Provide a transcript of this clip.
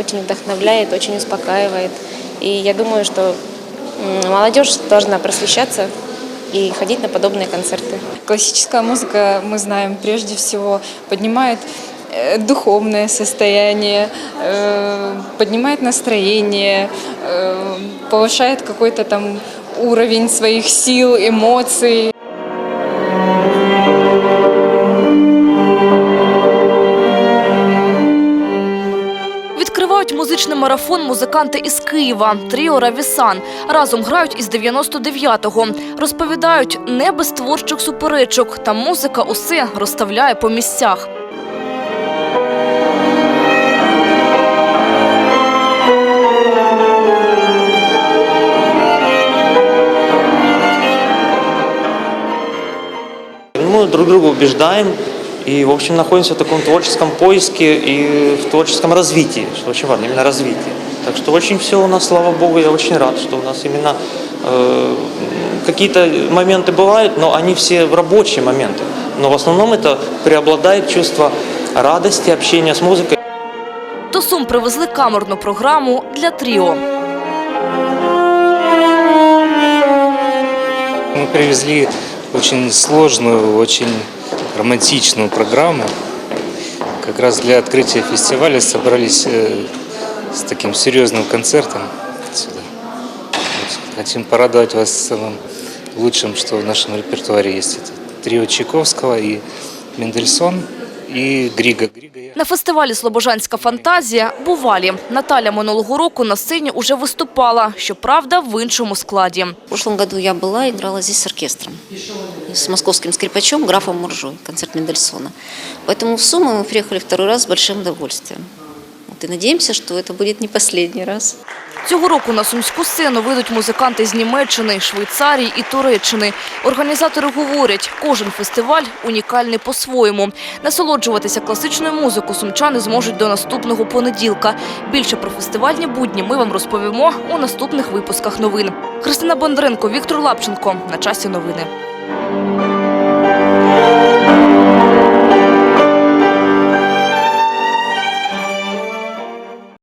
очень вдохновляет, очень успокаивает. И я думаю, что молодежь должна просвещаться и ходить на подобные концерты. Классическая музыка, мы знаем, прежде всего поднимает э, духовное состояние, э, поднимает настроение, э, повышает какой-то там уровень своих сил, эмоций. Відкривають музичний марафон музиканти із Києва Тріо Равісан. Разом грають із 99-го. Розповідають, не без творчих суперечок. Та музика усе розставляє по місцях. Мы друг друга убеждаем и, в общем, находимся в таком творческом поиске и в творческом развитии, что очень важно, именно развитие. Так что очень все у нас, слава богу, я очень рад, что у нас именно э, какие-то моменты бывают, но они все в рабочие моменты. Но в основном это преобладает чувство радости, общения с музыкой. До Сум привезли камерну програму для Тріо. Мы привезли очень сложную, очень романтичную программу. Как раз для открытия фестиваля собрались э, с таким серьезным концертом сюда. Хотим порадовать вас самым лучшим, что в нашем репертуаре есть. Это трио Чайковского и Мендельсон и Грига. Грига я На фестивалі Слобожанська фантазія бувалі. Наталя минулого року на сцені уже виступала, щоправда, в іншому складі. В прошлом году я была, играла здесь с оркестром. С московским скрипачом, графом Муржой, концерт Мендельсона. Поэтому в Сумы мы приехали второй раз с большим удовольствием. Вот и надеемся, что это будет не последний раз. Цього року на сумську сцену вийдуть музиканти з Німеччини, Швейцарії і Туреччини. Організатори говорять, кожен фестиваль унікальний по-своєму. Насолоджуватися класичною музикою сумчани зможуть до наступного понеділка. Більше про фестивальні будні ми вам розповімо у наступних випусках новин. Христина Бондаренко, Віктор Лапченко. На часі новини.